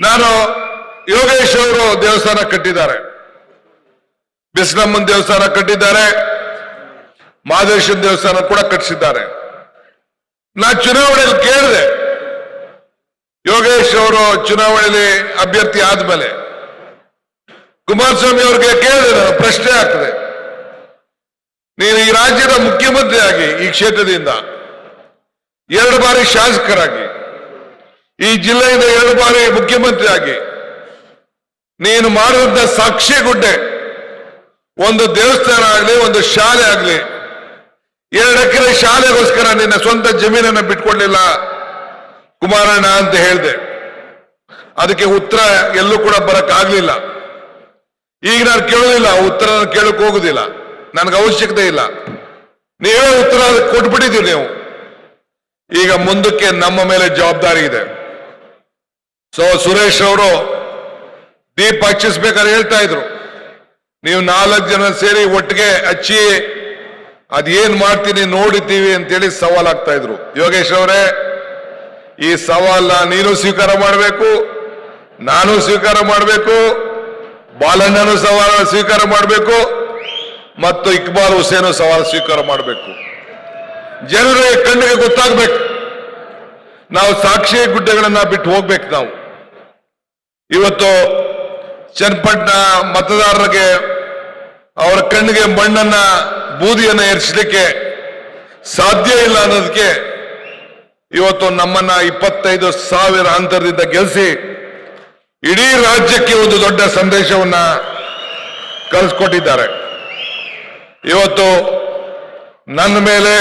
ನಾನು ಯೋಗೇಶ್ ಅವರು ದೇವಸ್ಥಾನ ಕಟ್ಟಿದ್ದಾರೆ. ಬಿಸ್ಲಮ್ಮನ್ ದೇವಸ್ಥಾನ ಕಟ್ಟಿದ್ದಾರೆ. ಮಹದೇಶ್ವರ ದೇವಸ್ಥಾನ ಕೂಡ ಕಟ್ಟಿಸಿದ್ದಾರೆ. ನಾ ಚುನಾವಣೆಯಲ್ಲಿ ಕೇಳಿದೆ. ಯೋಗೇಶ್ ಅವರು ಚುನಾವಣೆಯಲ್ಲಿ ಅಭ್ಯರ್ಥಿ ಆದ್ಮೇಲೆ. ಕುಮಾರಸ್ವಾಮಿ ಅವ್ರಿಗೆ ಕೇಳಿದೆ ನಾನು, ಪ್ರಶ್ನೆ ಆಗ್ತದೆ. ನೀನು ಈ ರಾಜ್ಯದ ಮುಖ್ಯಮಂತ್ರಿಯಾಗಿ ಈ ಕ್ಷೇತ್ರದಿಂದ ಎರಡು ಬಾರಿ ಶಾಸಕರಾಗಿ ಈ ಜಿಲ್ಲೆಯಿಂದ ಎರಡು ಬಾರಿ ಮುಖ್ಯಮಂತ್ರಿಯಾಗಿ ನೀನು ಮಾಡಿದಂತ ಸಾಕ್ಷಿ ಗುಡ್ಡೆ, ಒಂದು ದೇವಸ್ಥಾನ ಆಗಲಿ, ಒಂದು ಶಾಲೆ ಆಗಲಿ, ಎರಡು ಎಕರೆ ಶಾಲೆಗೋಸ್ಕರ ನಿನ್ನ ಸ್ವಂತ ಜಮೀನನ್ನು ಬಿಟ್ಕೊಳ್ಳಿಲ್ಲ ಕುಮಾರಣ್ಣ ಅಂತ ಹೇಳಿದೆ. ಅದಕ್ಕೆ ಉತ್ತರ ಎಲ್ಲೂ ಕೂಡ ಬರಕ್ ಆಗ್ಲಿಲ್ಲ ಈಗ ನಾನು ಕೇಳೋದಿಲ್ಲ ಉತ್ತರ ಕೇಳಕ್ ಹೋಗುದಿಲ್ಲ. ನನಗೆ ಅವಶ್ಯಕತೆ ಇಲ್ಲ. ನೀವೇ ಉತ್ತರ ಕೊಟ್ಬಿಟ್ಟಿದ್ದೀರಿ ನೀವು. ಈಗ ಮುಂದಕ್ಕೆ ನಮ್ಮ ಮೇಲೆ ಜವಾಬ್ದಾರಿ ಇದೆ. ಸೊ ಸುರೇಶ್ ಅವರು, ದೀಪ ಹಚ್ಚಿಸ್ಬೇಕಾದ್ರೆ ಹೇಳ್ತಾ ಇದ್ರು. ನೀವು ನಾಲ್ಕು ಜನ ಸೇರಿ ಒಟ್ಟಿಗೆ ಹಚ್ಚಿ, ಅದೇನ್ ಮಾಡ್ತೀನಿ ನೋಡಿದ್ದೀವಿ ಅಂತೇಳಿ ಸವಾಲಾಗ್ತಾ ಇದ್ರು. ಯೋಗೇಶ್ ಅವರೇ, ಈ ಸವಾಲ ನೀನು ಸ್ವೀಕಾರ ಮಾಡಬೇಕು, ನಾನು ಸ್ವೀಕಾರ ಮಾಡಬೇಕು, ಬಾಲಣ್ಣನು ಸವಾಲ ಸ್ವೀಕಾರ ಮಾಡಬೇಕು, ಮತ್ತು ಇಕ್ಬಾಲ್ ಹುಸೇನು ಸವಾಲ ಸ್ವೀಕಾರ ಮಾಡಬೇಕು. ಜನರು ಕಣ್ಣಿಗೆ ಗೊತ್ತಾಗ್ಬೇಕು. ನಾವು ಸಾಕ್ಷಿ ಗುಡ್ಡೆಗಳನ್ನ ಬಿಟ್ಟು ಹೋಗ್ಬೇಕು ನಾವು. ಇವತ್ತು ಚನ್ನಪಟ್ಟಣ ಮತದಾರರಿಗೆ ಅವರ ಕಣ್ಣಿಗೆ ಮಣ್ಣನ್ನ, ಬೂದಿಯನ್ನ ಏರಿಸಲಿಕ್ಕೆ ಸಾಧ್ಯ ಇಲ್ಲ ಅನ್ನೋದಕ್ಕೆ ಇವತ್ತು ನಮ್ಮನ್ನ ಇಪ್ಪತ್ತೈದು ಸಾವಿರ ಅಂತರದಿಂದ ಗೆಲ್ಲಿಸಿ ಇಡೀ ರಾಜ್ಯಕ್ಕೆ ಒಂದು ದೊಡ್ಡ ಸಂದೇಶವನ್ನ ಕಳಿಸ್ಕೊಟ್ಟಿದ್ದಾರೆ. ಇವತ್ತು ನನ್ನ ಮೇಲೆ,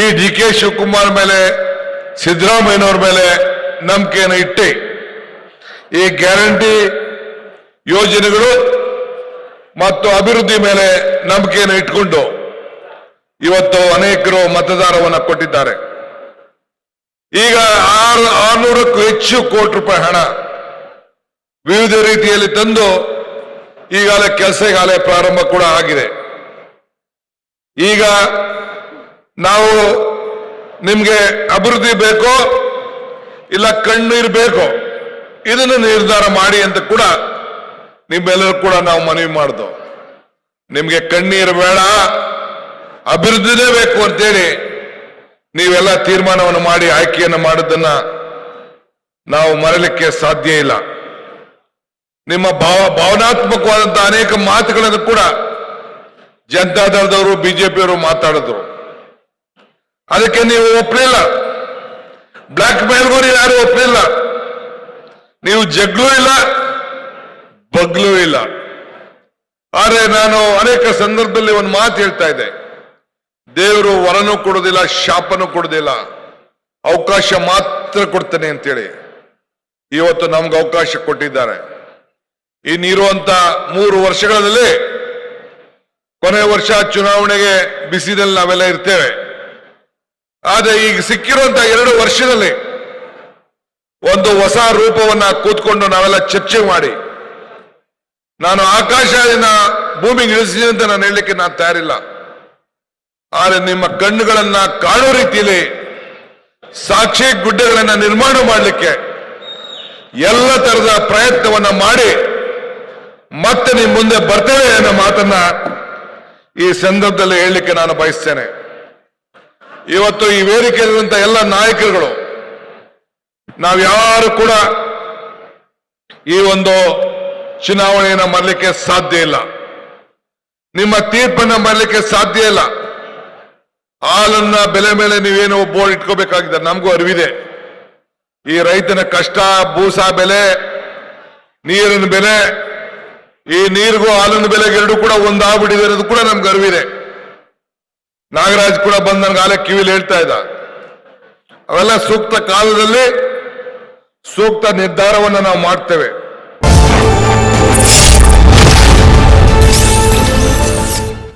ಈ ಡಿ ಕೆ ಶಿವಕುಮಾರ್ ಮೇಲೆ, ಸಿದ್ದರಾಮಯ್ಯನವ್ರ ಮೇಲೆ ನಂಬಿಕೆಯನ್ನು ಇಟ್ಟು ಈ ಗ್ಯಾರಂಟಿ ಯೋಜನೆಗಳು ಮತ್ತು ಅಭಿವೃದ್ಧಿ ಮೇಲೆ ನಂಬಿಕೆಯನ್ನು ಇಟ್ಕೊಂಡು ಇವತ್ತು ಅನೇಕರು ಮತದಾರವನ್ನು ಕೊಟ್ಟಿದ್ದಾರೆ. ಈಗ ಆರು, ಆರ್ನೂರಕ್ಕೂ ಹೆಚ್ಚು ಕೋಟಿ ರೂಪಾಯಿ ಹಣ ವಿವಿಧ ರೀತಿಯಲ್ಲಿ ತಂದು ಈಗಾಗಲೇ ಕೆಲಸಗಾಲೇ ಪ್ರಾರಂಭ ಕೂಡ ಆಗಿದೆ. ಈಗ ನಾವು ನಿಮಗೆ ಅಭಿವೃದ್ಧಿ ಬೇಕೋ ಇಲ್ಲ ಕಣ್ಣೀರು ಬೇಕೋ ಇದನ್ನು ನಿರ್ಧಾರ ಮಾಡಿ ಅಂತ ಕೂಡ ನಿಮ್ಮೆಲ್ಲರೂ ಕೂಡ ನಾವು ಮನವಿ ಮಾಡ್ದೋ. ನಿಮ್ಗೆ ಕಣ್ಣೀರು ಬೇಡ, ಅಭಿವೃದ್ಧಿನೇ ಬೇಕು ಅಂತೇಳಿ ನೀವೆಲ್ಲ ತೀರ್ಮಾನವನ್ನು ಮಾಡಿ ಆಯ್ಕೆಯನ್ನು ಮಾಡೋದನ್ನ ನಾವು ಮರಲಿಕ್ಕೆ ಸಾಧ್ಯ ಇಲ್ಲ. ನಿಮ್ಮ ಭಾವ ಭಾವನಾತ್ಮಕವಾದಂತಹ ಅನೇಕ ಮಾತುಗಳನ್ನು ಕೂಡ ಜನತಾದಳದವರು ಬಿಜೆಪಿಯವರು ಮಾತಾಡಿದ್ರು. ಅದಕ್ಕೆ ನೀವು ಒಪ್ಪಲಿಲ್ಲ ಬ್ಲಾಕ್ ಮೇಲ್ಗೂ ಯಾರು ಒಪ್ಪಲಿಲ್ಲ ನೀವು ಜಗ್ಲೂ ಇಲ್ಲ, ಬಗ್ಲೂ ಇಲ್ಲ. ಆದ್ರೆ ನಾನು ಅನೇಕ ಸಂದರ್ಭದಲ್ಲಿ ಒಂದು ಮಾತು ಹೇಳ್ತಾ ಇದ್ದೆ. ದೇವರು ವರನೂ ಕೊಡೋದಿಲ್ಲ ಶಾಪನು ಕೊಡೋದಿಲ್ಲ ಅವಕಾಶ ಮಾತ್ರ ಕೊಡ್ತಾನೆ ಅಂತೇಳಿ. ಇವತ್ತು ನಮ್ಗೆ ಅವಕಾಶ ಕೊಟ್ಟಿದ್ದಾರೆ. ಇನ್ನಿರುವಂತ ಮೂರು ವರ್ಷಗಳಲ್ಲಿ ಕೊನೆ ವರ್ಷ ಚುನಾವಣೆಗೆ ಬಿಸಿದಲ್ಲಿ ನಾವೆಲ್ಲ ಇರ್ತೇವೆ. ಆದ್ರೆ ಈಗ ಸಿಕ್ಕಿರುವಂತ ಎರಡು ವರ್ಷದಲ್ಲಿ ಒಂದು ಹೊಸ ರೂಪವನ್ನ ಕೂತ್ಕೊಂಡು ನಾವೆಲ್ಲ ಚರ್ಚೆ ಮಾಡಿ. ನಾನು ಆಕಾಶದಿಂದ ಭೂಮಿಗೆ ಇಳಿಸಿದೆ ಅಂತ ನಾನು ಹೇಳಲಿಕ್ಕೆ ನಾನು ತಯಾರಿಲ್ಲ. ಆದರೆ ನಿಮ್ಮ ಕಣ್ಣುಗಳನ್ನ ಕಾಣೋ ರೀತಿಯಲ್ಲಿ ಸಾಕ್ಷಿ ಗುಡ್ಡೆಗಳನ್ನ ನಿರ್ಮಾಣ ಮಾಡಲಿಕ್ಕೆ ಎಲ್ಲ ತರದ ಪ್ರಯತ್ನವನ್ನ ಮಾಡಿ ಮತ್ತೆ ನಿಮ್ಮ ಮುಂದೆ ಬರ್ತೇವೆ ಅನ್ನೋ ಮಾತನ್ನ ಈ ಸಂದರ್ಭದಲ್ಲಿ ಹೇಳಲಿಕ್ಕೆ ನಾನು ಬಯಸ್ತೇನೆ. ಇವತ್ತು ಈ ವೇದಿಕೆಯಲ್ಲಿರುವಂತಹ ಎಲ್ಲ ನಾಯಕರುಗಳು ನಾವ್ಯಾರು ಕೂಡ ಈ ಒಂದು ಚುನಾವಣೆಯನ್ನು ಮರಲಿಕ್ಕೆ ಸಾಧ್ಯ ಇಲ್ಲ. ನಿಮ್ಮ ತೀರ್ಪನ್ನ ಮಾಡಲಿಕ್ಕೆ ಸಾಧ್ಯ ಇಲ್ಲ. ಹಾಲನ್ನ ಬೆಲೆ ಮೇಲೆ ನೀವೇನು ಬೋರ್ಡ್ ಇಟ್ಕೋಬೇಕಾಗಿದೆ, ನಮಗೂ ಅರಿವಿದೆ. ಈ ರೈತನ ಕಷ್ಟ, ಭೂಸ ಬೆಲೆ, ನೀರಿನ ಬೆಲೆ, ಈ ನೀರಿಗೂ ಹಾಲಿನ ಬೆಲೆಗೆ ಎರಡು ಕೂಡ ಒಂದಾಗ್ಬಿಟ್ಟಿದೆ ಅನ್ನೋದು ಕೂಡ ನಮ್ಗೆ ಅರಿವಿದೆ. ನಾಗರಾಜ್ ಕೂಡ ಬಂದ್ ನನ್ಗೆ ಆಲೆ ಕಿವಿಲಿ ಹೇಳ್ತಾ ಇದ್ದ. ಅವೆಲ್ಲ ಸೂಕ್ತ ಕಾಲದಲ್ಲಿ ಸೂಕ್ತ ನಿರ್ಧಾರವನ್ನು ನಾವು ಮಾಡ್ತೇವೆ.